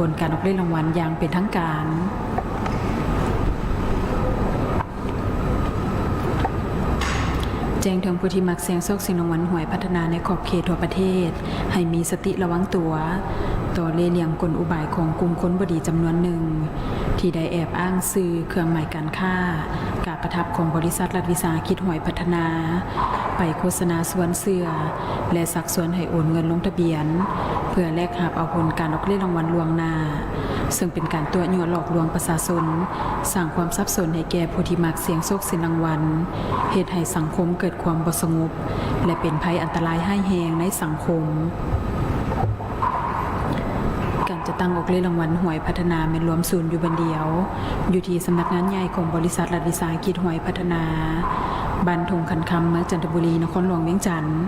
ผลการออกเลขรางวัลอย่างเป็นทางการแจ้งถึงผู้ที่มักเสียงโชคสียงรางวัลหวยพัฒนาในขอบเขตทั่วประเทศ ให้มีสติระวังตัว ต่อเล่เหลี่ยมกลอุบายของกลุ่มคนบดีจำนวนหนึ่ง ที่ได้แอบอ้างซื้อเครื่องหมายการค้า การประทับของบริษัทรัฐวิสาหกิจหวยพัฒนา ไปโฆษณาสวนเสือ และสักสวนให้โอนเงินลงทะเบียน เพื่อแลกหาบเอาผลการออกเลขรางวัลลวงหน้า ซึ่งเป็นการตัวยั่วหลอกลวงประชาชนสร้างความสับสนให้แก่ผู้ที่มักเสียงโชคสียงรางวัลเหตุให้สังคมเกิดความบ่สงบ และเป็นภัยอันตรายให้แหงในสังคมการจะตั้งออกเลขรางวัลหวยพัฒนาเป็นรวมศูนย์อยู่บันเดียว อยู่ที่สำนักงานใหญ่ของบริษัทรัฐวิสาหกิจหวยพัฒนา บันทงคันคำเมืองจันทบุรีนครหลวงเวียงจันทร์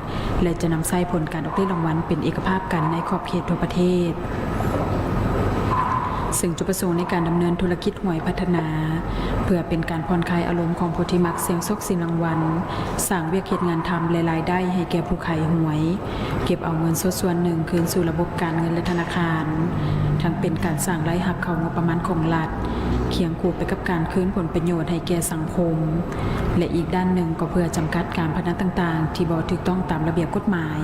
และจะนำไส้ผลการออกเลขรางวัลเป็นเอกภาพกันในขอบเขตทั่วประเทศ ซึ่งจุดประสงค์ในการดำเนินธุรกิจหวยพัฒนา เพื่อเป็นการผ่อนคลายอารมณ์ของผู้ที่มักเสียงโชคสินรางวัลสร้างเวียกเหตุงานทำและรายได้ให้แก่ผู้ขายหวย เก็บเอาเงินส่วนส่วนหนึ่งคืนสู่ระบบการเงินและธนาคาร ทั้งเป็นการสร้างรายรับเข้างบประมาณของรัฐ เคียงคู่ไปกับการคืนผลประโยชน์ให้แก่สังคม และอีกด้านหนึ่งก็เพื่อจำกัดการพนันต่างๆ ที่บ่ถูกต้องตามระเบียบกฎหมาย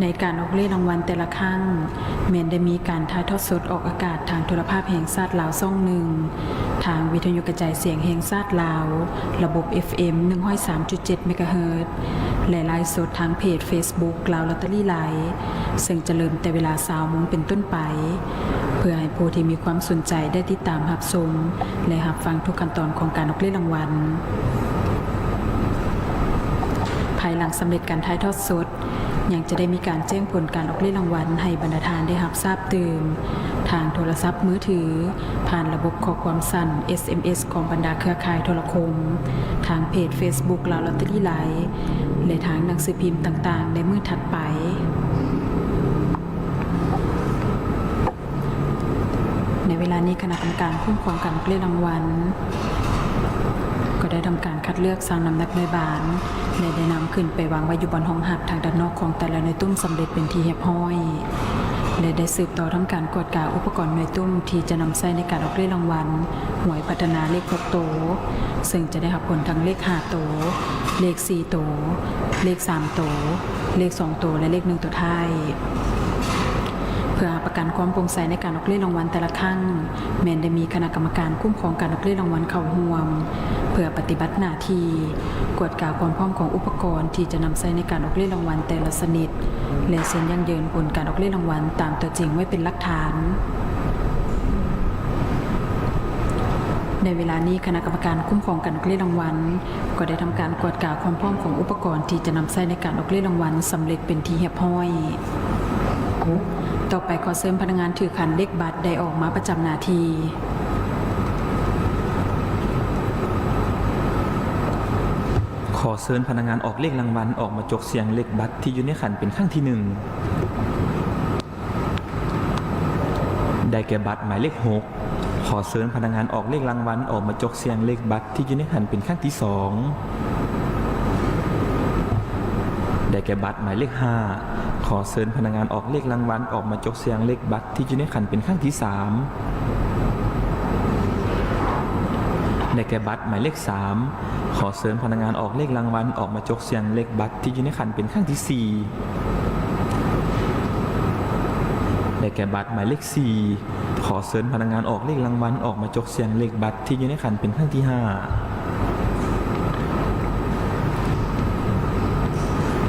ในการออกเลขรางวัลแต่ละครั้งเมนได้มีการถ่ายทอดสดออกอากาศทางโทรภาพแห่งชาติลาวซ่องหนึ่ง ทางวิทยุกระจายเสียงแห่งชาติลาว ระบบ FM 103.7เมกะเฮิรตซ์ และไลฟ์สดทางเพจ Facebook ลาวลอตเตอรี่ไลฟ์ซึ่งจะเริ่มแต่เวลาสาวมงเป็นต้นไป เพื่อให้ผู้ที่มีความสนใจได้ติดตามรับชมและรับฟังทุกขั้นตอนของการออกเลขรางวัลภายหลังสำเร็จการถ่ายทอดสด ยังจะได้มีการแจ้งผลการออกเลขรางวัลให้บรรดาทานได้รับทราบตื่นทางโทรศัพท์มือถือ ผ่านระบบข้อความสั้น SMS ของบรรดาเครือข่ายโทรคม ทางเพจ Facebook ลาวลอตเตอรี่ไลฟ์ ในทางหนังสือพิมพ์ต่างๆ ในมือถัดไป ในเวลานี้คณะกรรมการคุ้มครองการออกเลขรางวัลก็ได้ทำการคัดเลือกสร้างน้ำหนักหน่วยบานและได้นำขึ้นไปวางไว้อยู่บนห้องหับทางด้านนอกของแต่ละในตุ้มสำเร็จเป็นที่เรียบร้อย และได้สืบต่อทำการกวดกาอุปกรณ์หน่วยตุ้มที่จะนำใช้ในการออกเลขรางวัลหวยพัฒนาเลขหกโต ซึ่งจะได้รับผลทั้งเลขห้าโต เลขสี่โต เลขสามโต เลขสองโต และเลขหนึ่งตัวท้ายเพื่อประกันความโปร่งใสในการออกเลขรางวัลแต่ละครั้งแมนได้มีคณะกรรมการคุ้มครองการออกเลขรางวัลเข้าร่วม เพื่อปฏิบัติหน้าที่กวดกาความพร้อมของอุปกรณ์ที่จะนำใช้ในการออกเลขรางวัลแต่ละชนิดและเซ็นยั่งยืนผลการออกเลขรางวัลตามตัวจริงไว้เป็นหลักฐาน ในเวลานี้คณะกรรมการคุ้มครองการออกเลขรางวัลก็ได้ทำการกวดกาความพร้อมของอุปกรณ์ที่จะนำใช้ในการออกเลขรางวัลสำเร็จเป็นที่เรียบร้อยต่อไปขอเสริมพนักงานถือขันเลขบัตรได้ออกมาประจำหน้าที่ ขอเชิญพนักงานออกเลขรางวัลออกมาจกเสียงเลขบัตรที่อยู่ในขันเป็นข้างที่หนึ่งได้แก่บัตรหมายเลขหกขอเชิญพนักงานออกเลขรางวัลออกมาจกเสียงเลขบัตรที่อยู่ในขันเป็นข้างที่สองได้แก่บัตรหมายเลขห้าขอเชิญพนักงานออกเลขรางวัลออกมาจกเสียงเลขบัตรที่อยู่ในขันเป็นข้างที่สาม ได้แก่บัตรหมายเลข 3 ขอเสริมพนักงานออกเลขรางวัลออกมาจกเสียงเลขบัตรที่อยู่ในขันเป็นข้างที่ 4 ได้แก่บัตรหมายเลข 4 ขอเสริมพนักงานออกเลขรางวัลออกมาจกเสียงเลขบัตรที่อยู่ในขันเป็นข้างที่ 5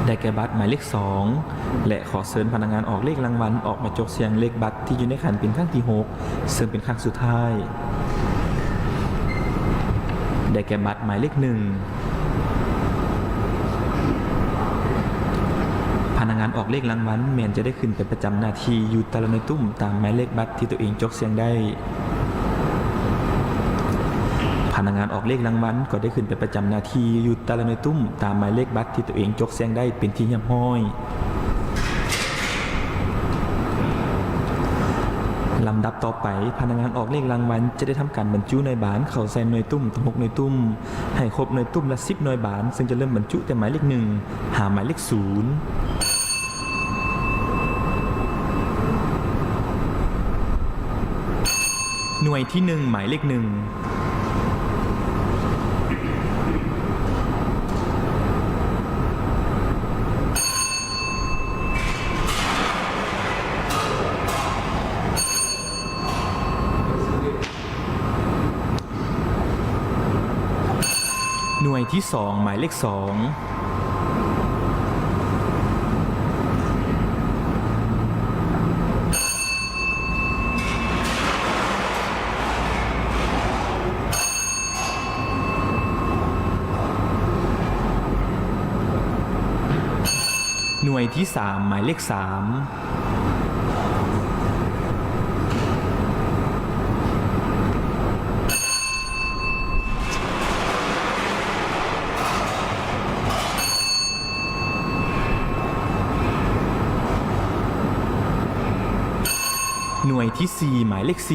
ได้แก่บัตรหมายเลข 2 และขอเชิญพนักงานออกเลขรางวัลออกมาจกเสียงเลขบัตรที่อยู่ในขันเป็นข้างที่ 6 ซึ่งเป็นครั้งสุดท้าย ได้แก่บัตรหมายเลขหนึ่งพนักงานออกเลขรางวัลแมนจะได้ขึ้นไปประจำหน้าที่อยู่แตละในตุ้มตามหมายเลขบัตรที่ตัวเองจกเสียงได้ พนักงานออกเลขรางวัลก็ได้ขึ้นไปประจำหน้าที่อยู่แตละในตุ้มตามหมายเลขบัตรที่ตัวเองจกเสียงได้เป็นที่เรียบร้อย ลำดับต่อไป พนักงานออกเลขรางวัลจะได้ทำการบรรจุหน่วยบาน เข่าใส่หน่วยตุ้มทั้งหกหน่วยตุ้ม ให้ครบหน่วยตุ้มละสิบหน่วยบาน ซึ่งจะเริ่มบรรจุแต่หมายเลขหนึ่งหาหมายเลขศูนย์หน่วยที่หนึ่งหมายเลขหนึ่ง ที่สองหมายเลขสองหน่วยที่สามหมายเลขสาม ที่ C หมายเลข C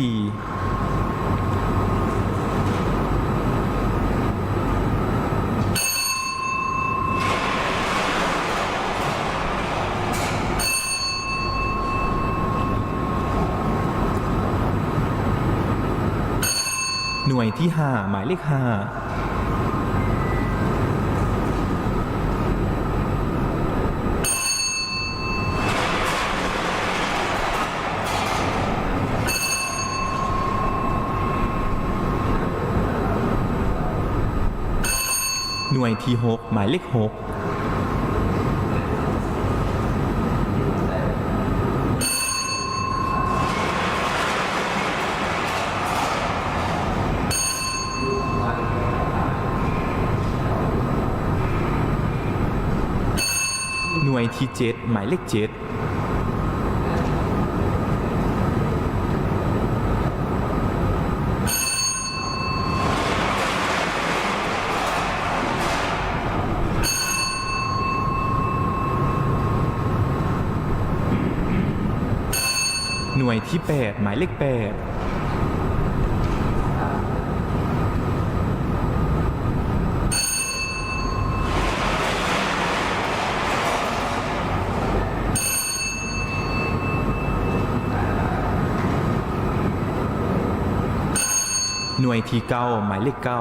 หน่วยที่ 5 หมายเลข 5 น่วยที่ 6 หมายเลข 6หน่วยที่ 7 หมายเลข 7 น่วยที่แปดหมายเลขแปดหน่วยที่เก้าหมายเลขเก้า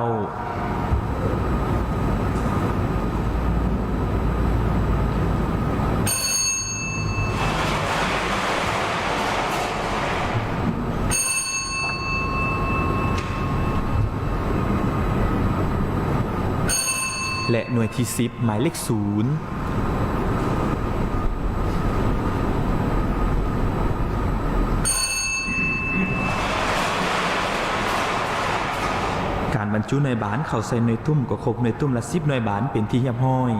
และหน่วยที่สิบหมายเลขศูนย์การบรรจุหน่วยบานเข้าใส่หน่วยตุ้มก็ครบหน่วยตุ้มละสิบหน่วยบานเป็นที่เรียบร้อย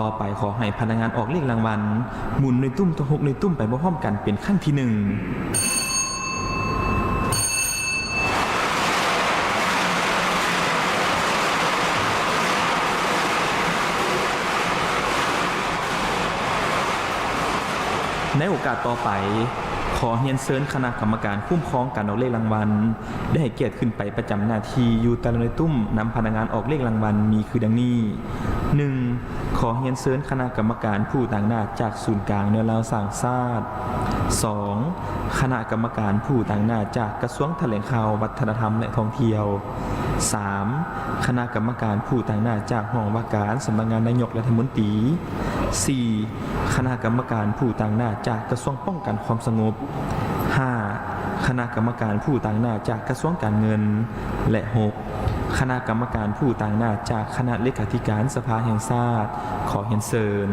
ต่อไปขอให้พนักงานออกเลขรางวัลหมุนหน่วยตุ้มตัวหกหน่วยตุ้มไปพร้อมกันเป็นขั้นที่หนึ่ง อกาสต่อไป ขอเฮียนเซิญคณะกรรมการคุ้มครองการออกเลขรางวัล ได้ให้เกียรติขึ้นไปประจำหน้าที่อยู่ต่ละหน่วยตุ้มนำพนักงานออกเลขรางวัลมีคือดังนี้ 1. ขอเฮียนเซิญคณะกรรมการผู้ต่างหน้าจากศูนย์กลางเนื้อลาวสร้างชาติ 2. คณะกรรมการผู้ต่างหน้าจากกระทรวงแถลงข่าววัฒนธรรมและท่องเที่ยว 3. คณะกรรมการผู้ต่างหน้าจากห้องว่าการสำนักงานนายกรัฐมนตรี 4. คณะกรรมการผู้ต่างหน้าจากกระทรวงป้องกันความสงบ 5. คณะกรรมการผู้ต่างหน้าจากกระทรวงการเงิน และ 6. คณะกรรมการผู้ต่างหน้าจากคณะเลขาธิการสภาแห่งชาติขอเห็นเซิญ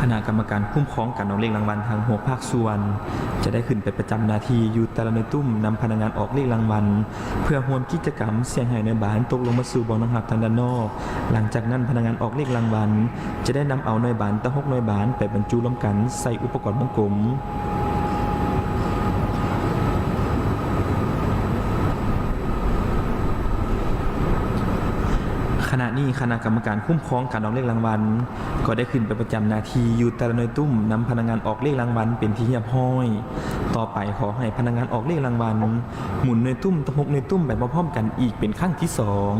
คณะกรรมการคุ้มครองการออกเลขรางวัลทางหัวภาคส่วน จะได้ขึ้นไปประจำหนาทีอยู่ตะละในตุ้มนำพนักงานออกเลขรางวัลเพื่อห่วมกิจกรรมเสียงหายในบ้านตกลงมาสู่บ่อน้องหับทางด้านนอก หลังจากนั้นพนักงานออกเลขรางวัลจะได้นำเอาหน่วยบานตะหกหน่วยบานไปบรรจุรวมกันใส่อุปกรณ์วงกลม ขณะ นี้คณะกรรมการคุ้มครองการออกเลขรางวัล ก็ได้ขึ้นไปประจำนาทีอยู่แต่ละหน่วยตุ้มนำพนักงานออกเลขรางวัลเป็นที่เรียบห้อย ต่อไปขอให้พนักงานออกเลขรางวัล หมุนหน่วยตุ้มตะหกหน่วยตุ้มแบบพร้อมกันอีกเป็นขั้งที่สอง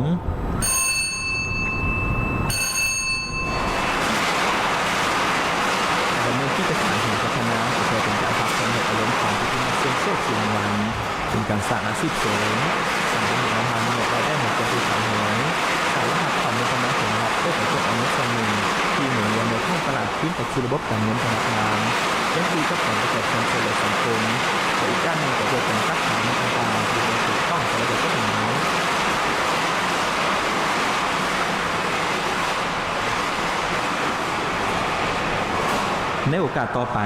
ในโอกาสต่อไป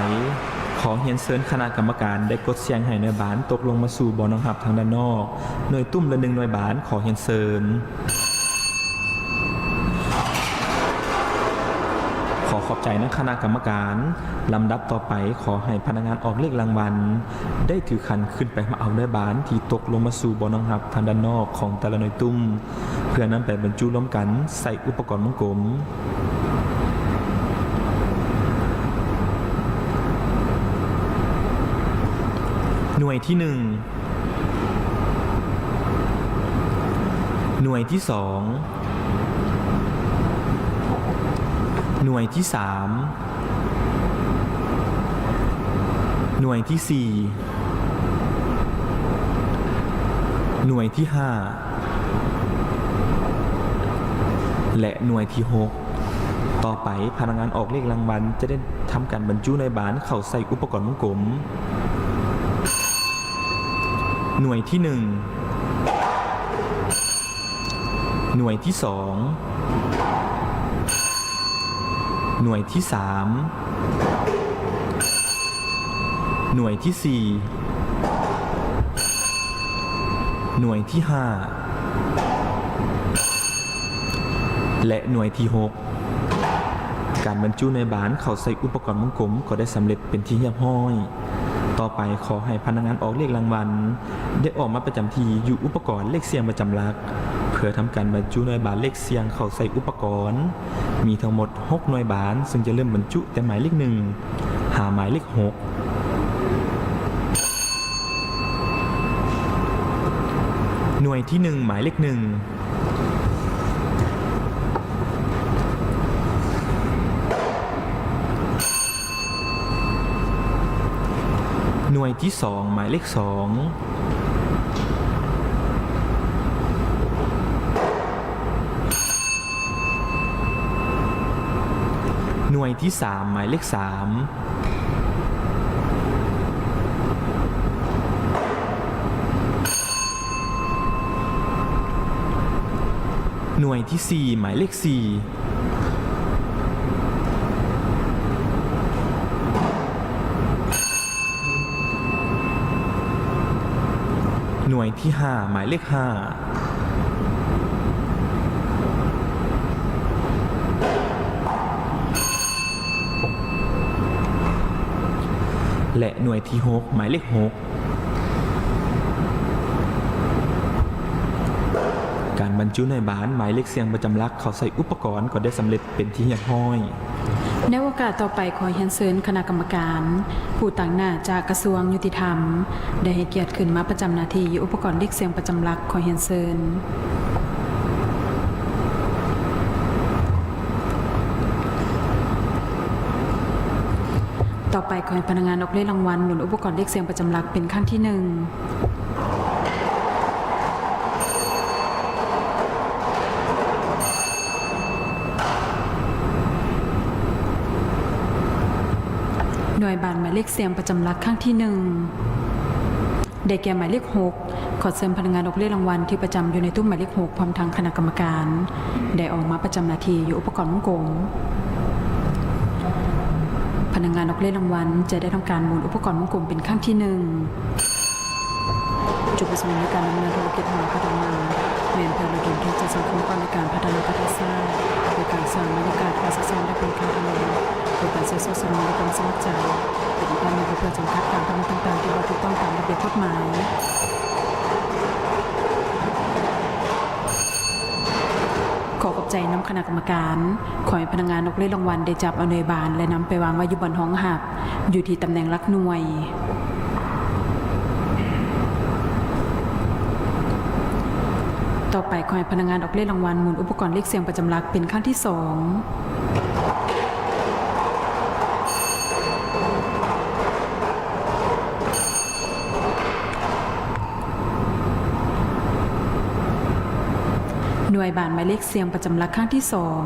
ขอเฮียนเซินคณะกรรมการได้กดเสียงให้หน่วยบานตกลงมาสู่บ่อน้องหับทางด้านนอกหน่วยตุ้มละหนึ่งหน่วยบานขอเฮียนเซินขอขอบใจนักคณะกรรมการลำดับต่อไปขอให้พนักงานออกเลขรางวัล ได้ถือคันขึ้นไปมาเอาหน่วยบานที่ตกลงมาสู่บ่อน้องหับทางด้านนอกของแต่ละหน่วยตุ้ม เพื่อนำไปบรรจุร่วมกันใส่อุปกรณ์วงกลม หน่ วยที่หนึ่งหน่วยที่สองหน่วยที่สามหน่วยที่สี่หน่วยที่ห้าและหน่วยที่หกต่อไปพนักงานออกเลขรางวัลจะได้ทำการบรรจุในบานเข้าใส่อุปกรณ์วงกลม หน่วยที่หนึ่งหน่วยที่สองหน่วยที่สามหน่วยที่สี่หน่วยที่ห้าและหน่วยที่หกการบรรจุในบานเขาใส่อุปกรณ์วงกลมก็ได้สำเร็จเป็นที่เรียบร้อย ต่อไปขอให้พนักงานออกเลขรางวัล ได้ออกมาประจำทีอยู่อุปกรณ์เลขเสียงประจำหลัก เพื่อทำการบรรจุหน่วยบานเลขเสียงเข้าใส่อุปกรณ์ มีทั้งหมด 6 หน่วยบานซึ่งจะเริ่มบรรจุแต่หมายเลขหนึ่งหาหมายเลข6หน่วยที่ 1 หมายเลขหนึ่ง วยที่ 2 หมายเลข 2หน่วยที่ 3 หมายเลข 3 หน่วยที่ 4 หมายเลข 4 วยที่ 5 หมายเลข 5และหน่วยที่ 6 หมายเลข 6 การบรรจุในบานหมายเลขเสียงประจำลักเขาใส่อุปกรณ์ก็ได้สำเร็จเป็นที่เรียบร้อย ในโอกาสต่อไปขอเฮียนเซินคณะกรรมการ ผู้ต่างหน้าจากกระทรวงยุติธรรม ได้ให้เกียรติขึ้นมาประจำหนาทีอุปกรณ์เรียกเสียงประจำหลักขอเฮียนเซินต่อไปขอให้พนักงานออกเลขรางวัลหนุนอุปกรณ์เรียกเสียงประจำหลักเป็นขั้นที่หนึ่ง น่วยบานหมายเลขเสียงประจำหลักข้างที่หนึ่งได้แก่หมายเลขหกขอเสริมพนักงานออกเลขรางวัลที่ประจำอยู่ในตู้หมายเลขหกพร้อมทางคณะกรรมการ ได้ออกมาประจำนาทีอยู่อุปกรณ์วงกลมพนักงานออกเลขรางวัลจะได้ทำการหมุนอุปกรณ์วงกลมเป็นข้างที่หนึ่งจุดประสงค์ในการดำเนินธุรกิจของพัฒนาเรียนเพื่อระดมทุนจากสังคมก่อนในการพัฒนาประเทศชาติโดยการสร้างบรรยากาศการศึกษาและเป็นการทำงาน โดยการใช้โซเชียลมีเดียเป็นสมัครใจเป็นการมีเพื่อจำกัดการทำต่างๆที่ว่าถูกต้องตามระเบียบกฎหมายขอขอบใจน้ำคณะกรรมการ ขอให้พนักงานนกเล่นรางวัลได้จับอาหน่วยบานและนำไปวางไว้อยู่บนห้องหับ อยู่ที่ตำแหน่งลักหน่วย ต่อไปขอให้พนักงานออกเล่นรางวัลหมุนอุปกรณ์เลขเสียงประจำลักเป็นขั้นที่สอง วยบานหมายเลขเสียงประจำลักข้างที่สอง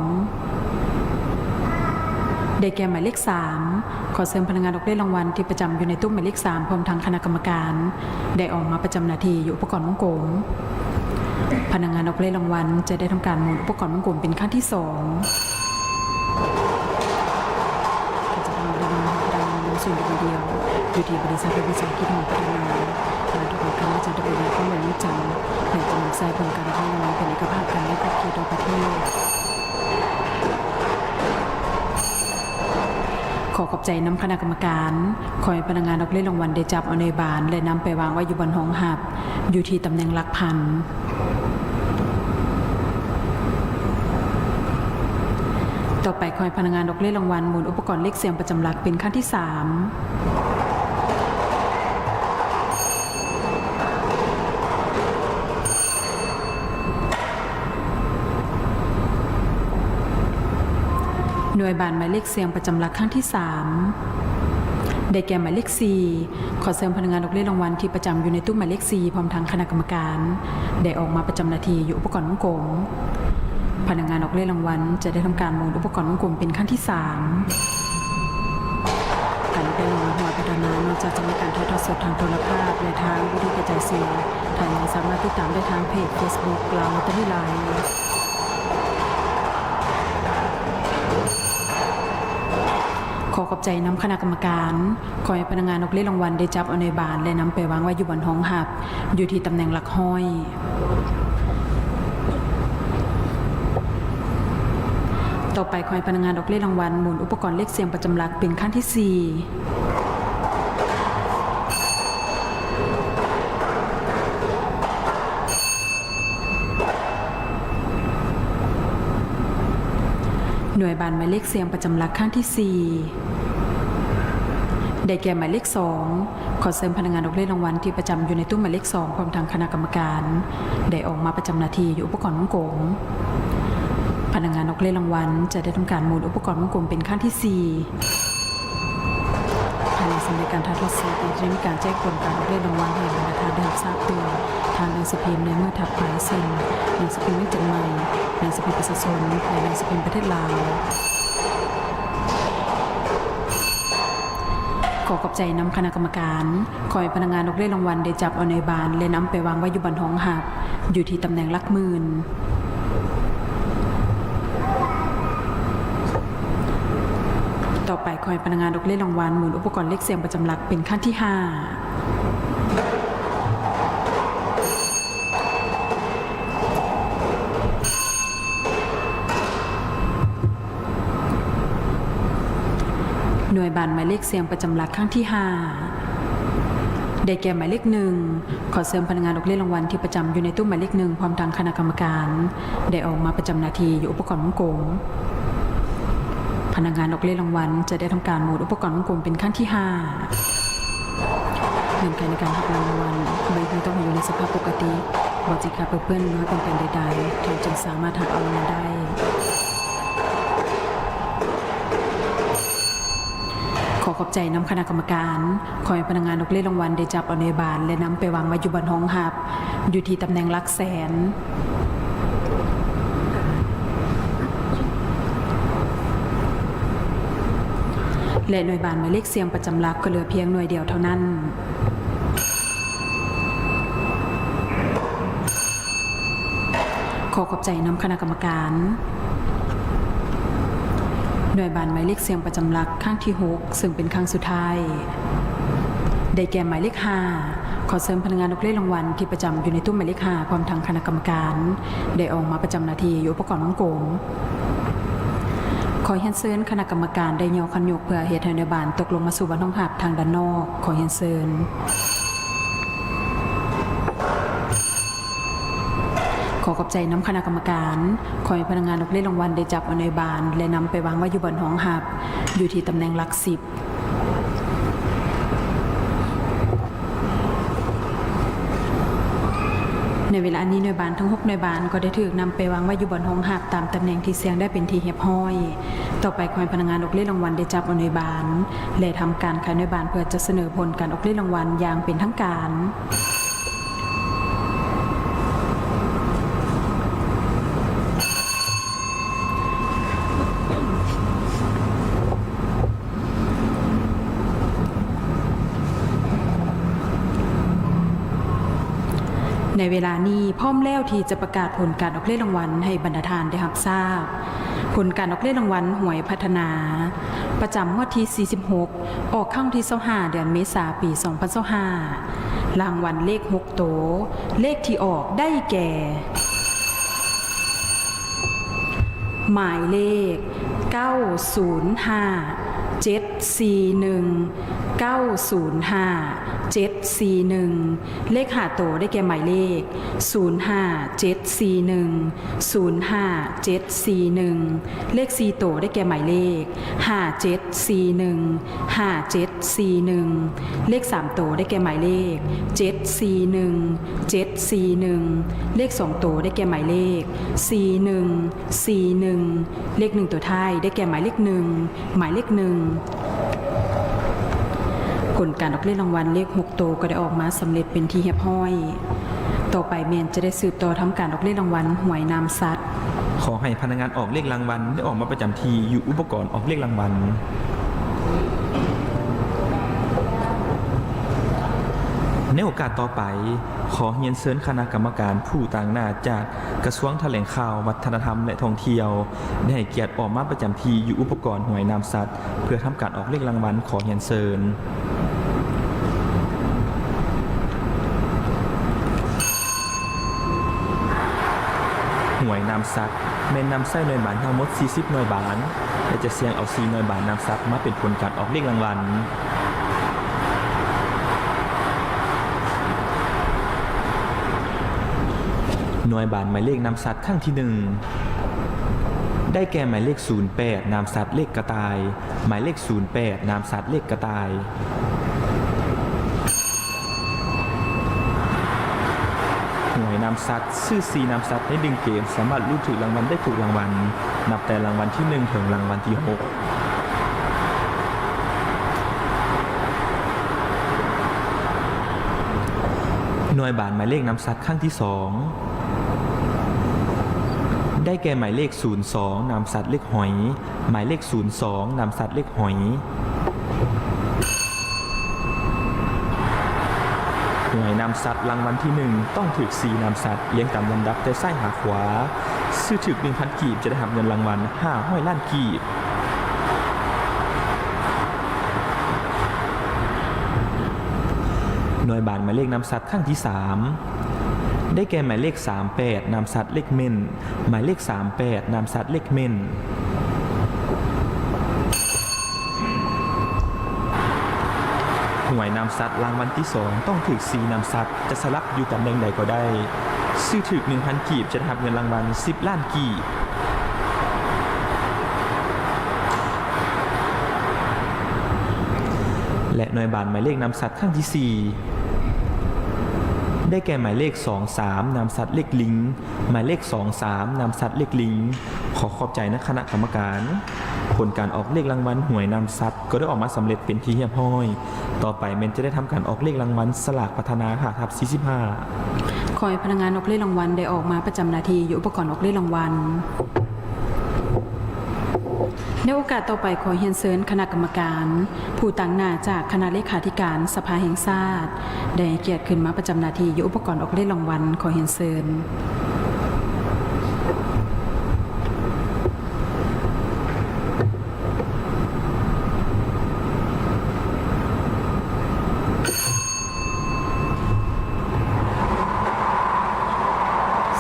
ได้แก่หมายเลข 3 ขอเสริมพนักงานออกเลขรางวัลที่ประจำอยู่ในตู้หมายเลข 3 พร้อมทางคณะกรรมการ ได้ออกมาประจำนาทีอยู่อุปกรณ์วงกลมพนักงานออกเลขรางวัลจะได้ทำการหมุนอุปกรณ์วงกลมเป็นขั้นที่2ก็จะทำดำเนินดำเนินส่วนเดียวอยู่ที่บริษัทบริษัทกิจของพัฒนาการทุกคนคณะจะดำเนินการข้อมูลวิจัยใน จำนวนทรายผลการให้รางวัลเป็นเอกภาพการและขับเคลื่อนโดยประเทศขอขอบใจน้ำคณะกรรมการคอยพนักงานออกเล่นรางวัลได้จับเอาในบานและนำไปวางไว้อยู่บนห้องหับ อยู่ที่ตำแหน่งหลักพันต่อไปคอยพนักงานออกเล่นรางวัลหมุนอุปกรณ์เลขเสียงประจำหลักเป็นขั้นที่ 3 หน่วยบานหมายเลขเสียงประจำหลักครั้งที่ 3 ได้แก่หมายเลข 4 ขอเสริมพนักงานออกเลขรางวัลที่ประจำอยู่ในตู้หมายเลข 4 พร้อมทางคณะกรรมการ ได้ออกมาประจำนาทีอยู่อุปกรณ์วงกลมพนักงานออกเลขรางวัลจะได้ทำการหมุนอุปกรณ์วงกลมเป็นขั้นที่ 3 การออกเลขรางวัลหัวพัฒนานอกจากจะมีการถ่ายทอดสดทางโทรภาพและทางวิธีกระจายเสียงทางยังสามารถติดตามได้ทางเพจ Facebook ลาวลอตเตอรี่ไลน์ อขอบใจน้ำคณะกรรมการขอให้พนักงานอกเล่รางวัลได้จับเอาในบานและนำไปวางไว้อยู่บนห้องหับ อยู่ที่ตำแหน่งหลักห้อยต่อไปขอให้พนักงานออกเลขรางวัลหมุนอุปกรณ์เลขเสียงประจำหลักเป็นขั้นที่ 4 วยบานหมายเลขเสียงประจำหลักขั้นที่ 4 ได้แก่หมายเลข 2 ขอเสริมพนักงานออกเลขรางวัลที่ประจำอยู่ในตู้หมายเลข 2 พร้อมทางคณะกรรมการ ได้ออกมาประจำนาทีอยู่อุปกรณ์วงกลมพนักงานออกเลขรางวัลจะได้ทำการหมุนอุปกรณ์วงกลมเป็นขั้นที่ 4 ภายในสำเร็จการถ่ายทอดสดจะได้มีการแจ้งผลการออกเลขรางวัลให้บรรดาทานได้รับทราบตัวทางหนังสือพิมพ์ในเมื่อถัดไปเช่นหนังสือพิมพ์เมืองจังใหม่หนังสือพิมพ์ประชาชนและหนังสือพิมพ์ประเทศลาวขอขอบใจนำคณะกรรมการขอให้พนักงานออกเลขรางวัลได้จับเอาในบานและนำไปวางไว้อยู่บนห้องหับ อยู่ที่ตำแหน่งลักหมื่น ต่ อไปขอให้พนักงานออกเลขรางวัลหมุนอุปกรณ์เลขเสียงประจำหลักเป็นขั้นที่ 5หน่วยบานหมายเลขเสียงประจำหลักครั้งที่ 5 ได้แก่หมายเลขหนึ่งขอเสริมพนักงานออกเลขรางวัลที่ประจำอยู่ในตู้หมายเลขหนึ่งพร้อมทางคณะกรรมการ ได้ออกมาประจำนาทีอยู่อุปกรณ์วงกลม พนักงานออกเลขรางวัลจะได้ทำการโหมดอุปกรณ์วงกลมเป็นขั้นที่5เงื่อนไขในการรับรางวัลใบเพื่อต้องอยู่ในสภาพปกติบอจิกาเพื่อนน้อยเป็นแปลงใดๆเราจึงสามารถหาเอารางวัลได้ขอขอบใจน้ำคณะกรรมการขอให้พนักงานออกเลขรางวัลได้จับเอาในบานและนำไปวางไว้อยู่บนห้องหับ อยู่ที่ตำแหน่งลักแสน และหน่วยบานหมายเลขเสียงประจำหลักก็เหลือเพียงหน่วยเดียวเท่านั้น ขอขอบใจน้ำคณะกรรมการ หน่วยบานหมายเลขเสียงประจำหลักข้างที่ 6 ซึ่งเป็นครั้งสุดท้าย ได้แก่หมายเลข5ขอเสริมพนักงานออกเลขรางวัลที่ประจำอยู่ในตู้หมายเลข5พร้อมทางคณะกรรมการ ได้ออกมาประจำนาทีอยู่อุปกรณ์วงโกลม ขอเฮียนเซินคณะกรรมการได้ยอคันยกเพื่อเหตุให้ในบานตกลงมาสู่บ้านห้องหับทางด้านนอก ขอเฮียนเซินขอขอบใจน้ำคณะกรรมการ ขอให้พนักงานออกเล่นรางวัลได้จับอนในบานและนำไปวางไว้อยู่บนห้องหับ อยู่ที่ตำแหน่งหลักสิบ ในเวลานี้หน่วยบานทั้ง 6 หน่วยบานก็ได้ถูกนำไปวางไว้อยู่บนห้องหับตามตำแหน่งที่เสียงได้เป็นทีเหียบห้อย ต่อไปคอยพนักงานออกเล่รางวัลได้จับเอาหน่วยบานและทำการขายหน่วยบานเพื่อจะเสนอผลการออกเล่รางวัลอย่างเป็นทั้งการ เวลานี้พร้อมแล้วที่จะประกาศผลการออกเลขรางวัลให้บรรดาทานได้รับทราบ ผลการออกเลขรางวัลหวยพัฒนา ประจำงวดที่ 46 ออกข้างที่25เดือนเมษาปี 2025รางวัลเลข 6 โตวเลขที่ออกได้แก่ หมายเลข 905 741 905 741 เลขหาโตได้แก่หมายเลข 05 741 05 741 เลขสีโตได้แก่หมายเลข 5741 5741 เลขสามโตได้แก่หมายเลข 741 741 เลขสองโตได้แก่หมายเลข 41 41 เลขหนึ่งตัวท้ายได้แก่หมายเลขหนึ่งหมายเลขหนึ่ง ผลการออกเลขรางวัลเลข6โตวก็ได้ออกมาสำเร็จเป็นที่เรียบร้อย ต่อไปเมนจะได้สืบต่อทำการออกเลขรางวัลหวยนามสัตว์ ขอให้พนักงานออกเลขรางวัลได้ออกมาประจำทีอยู่อุปกรณ์ออกเลขรางวัล ในโอกาสต่อไป ขอเรียนเชิญคณะกรรมการผู้ต่างหน้าจากกระทรวงแถลงข่าววัฒนธรรมและท่องเที่ยว ได้ให้เกียรติออกมาประจำทีอยู่อุปกรณ์หวยนามสัตว์ เพื่อทำการออกเลขรางวัลขอเรียนเชิญ หวยนำซักแม่นนำไส้หน่วยบานทั้งหมด 40 หน่วยบานและจะเสียงเอา4หน่วยบานนำซักมาเป็นผลการออกเลขรางวัลหน่วยบานหมายเลขนำสัตว์ข้างที่หนึ่งได้แก่หมายเลข 08 นามสัตว์เลขกระต่าย หมายเลข 08 นามสัตว์เลขกระต่าย หวยนำ ซัดชื่อซีนำซัดในดึงเกม สามารถรูดถูกรางวัลได้ถูกรางวัล นับแต่รางวัลที่ 1 ถึงรางวัลที่ 6หน่วยบานหมายเลขนำซัดข้างที่ 2 ได้แก่หมายเลข 02นามสัตว์เลขหอย หมายเลข 02นามสัตว์เลขหอย หน่วยนำสัตว์รางวัลที่หนึ่งต้องถือสีนำสัตว์เลี้ยงตามลำดับแต่ไส้หาขวา ซื้อถึก 1,000 กีบจะได้รับเงินรางวัล5ห้อยล้านกีบหน่วยบานหมายเลขนำสัตว์ขั้งที่ 3 ได้แก่หมายเลข 38นำสัตว์เลขเม่นหมายเลข 38นำสัตว์เลขเม่น หวยนำสัตว์รางวัลที่สองต้องถือสีนำสัตว์จะสลับอยู่ตำแหน่งใดก็ได้ ซื้อถือ1,000 กีบจะได้รับเงินรางวัล 10 ล้านกีบและหน่วยบานหมายเลขนำสัตว์ข้างที่ 4 ได้แก่หมายเลข 23นำสัตว์เลขลิง หมายเลข 23นำสัตว์เลขลิง ขอขอบใจนะคณะกรรมการ ผลการออกเลขรางวัลหวยนำสัตว์ก็ได้ออกมาสำเร็จเป็นที่เรียบร้อย ต่อไปเมนจะได้ทำการออกเลขรางวัลสลากพัฒนาค่ะทับ45คอให้พนักงานออกเลขรางวัลได้ออกมาประจำหนาทีอยู่อุปกรณ์ออกเลขรางวัล ในโอกาสต่อไปขอเฮียนเซินคณะกรรมการ ผู้ต่างหน้าจากคณะเลขาธิการสภาแห่งชาติได้เกียรติขึ้นมาประจำหนาทีอยู่อุปกรณ์ออกเลขรางวัลขอเฮียนเซิน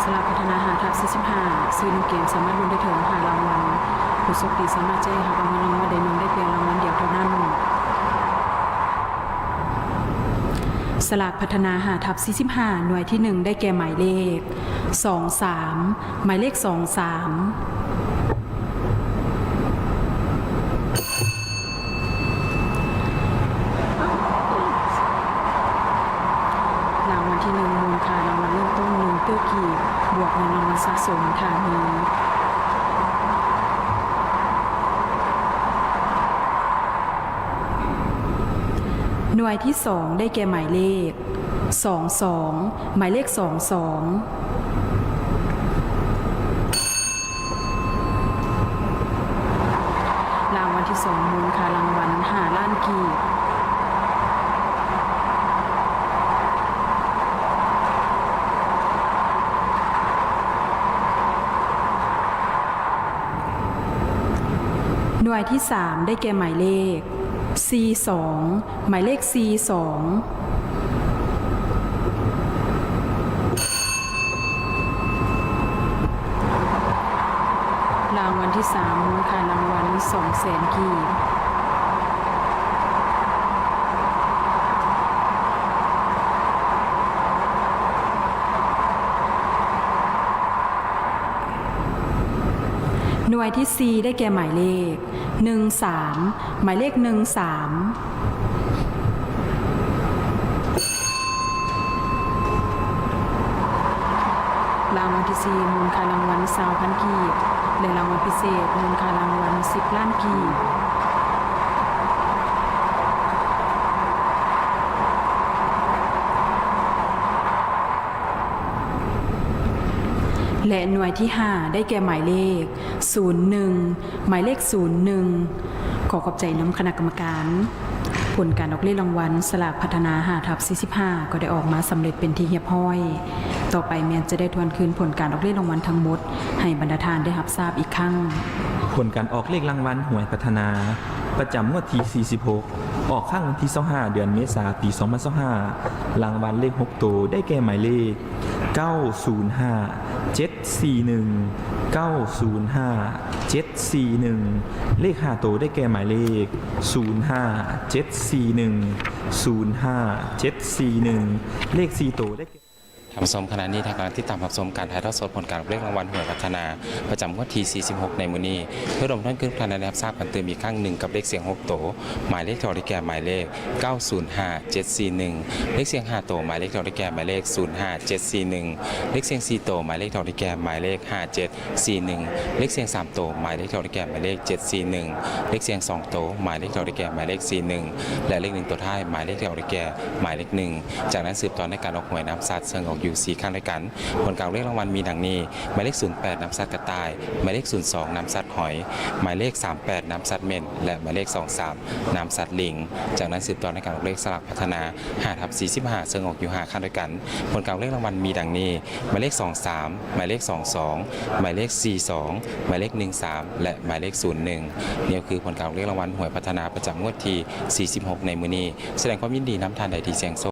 สลากพัฒนาหาทับ45ซื้อหนึ่งเกมสามารถลุ้นได้ถึงหารางวัลผู้โชคดีสามารถแจ้งหารางวัลรางวัลใดหนึ่งได้เพียงรางวัลเดียวเท่านั้น สลากพัฒนาหาทับ45 หน่วยที่ 1 ได้แก่หมายเลข 23 หมายเลข 23 ที่สองได้แก่หมายเลข 22 หมายเลข 22ที่สองมูลค่ะรางวัลหาล้านกีบหน่วยที่ 3 ได้แก่หมายเลข C2 หมายเลข C2 รางวัลที่3มูลค่ารางวัล2แสนกีบหน่วย ที่4ได้แก่หมายเลข 13 หมายเลข 13รางวัลที่4มูลค่ารางวัล20,000กีบและรางวัลพิเศษมูลค่ารางวัล10ล้านกีบ และหน่วยที่ 5 ได้แก่หมายเลข 01 หมายเลข 01 ขอขอบใจน้ำคณะกรรมการผลการออกเลขรางวัลสลากพัฒนาหาทับ45 ก็ได้ออกมาสำเร็จเป็นที่เรียบร้อย ต่อไปแมนจะได้ทวนคืนผลการออกเลขรางวัลทั้งหมด ให้บรรดาทานได้รับทราบอีกครั้ง ผลการออกเลขรางวัลหวยพัฒนา ประจำงวดที่ 46 ออกข้างวันที่25เดือนเมษายนปี2025รางวัลเลข 6 ตัวได้แก่หมายเลข 905 741 905 741 เลข5ตัวได้แก่หมายเลข 05 741 05 741 เลข4ตัวได้แก่ ทำสมขณะนี้ทางการที่ตามรับชมการถ่ายทอดสดผลการเรียกรางวัลหวยพัฒนา ประจำงวดที่ 46 ในมือนี้ เพื่อรวมท่านขึ้นพลันในรับทราบกันเติมอีกครั้งหนึ่งกับเลขเสียง 6 โต หมายเลขโทรแก่หมายเลข 905 741 เลขเสียง 5 โต หมายเลขโทรแก่หมายเลข 05 741 เลขเสียง 4 โต หมายเลขโทรแก่หมายเลข 5741 เลขเสียง 3 โต หมายเลขโทรแก่หมายเลข 741 เลขเสียง 2 โต หมายเลขโทรแก่หมายเลข 41 และเลข 1 ตัวท้ายหมายเลขโทรแก่หมายเลข 1 จากนั้นสืบต่อในการออกหวยน้ำสัตว์เซิงออกอยู่4ครั้งด้วยกันผลการเรียกรางวัลมีดังนี้ หมายเลข 08น้ำสัตว์กระต่าย หมายเลข 02น้ำสัตว์หอย หมายเลข 38น้ำสัตว์เม่นและหมายเลข 23น้ำสัตว์ลิง จากนั้นสืบต่อในการออกเลขสลักพัฒนา5ทับ45เซิงออกอยู่5ครั้งด้วยกันผลการเรียกรางวัลมีดังนี้ หมายเลข 23 หมายเลข 22 หมายเลข 42 หมายเลข 13 และหมายเลข 01นี่คือผลการเรียกรางวัลหวยพัฒนาประจำงวดที่ 46 ในมือนี้ แสดงความยินดีน้ำทานใดที่เสียงโซ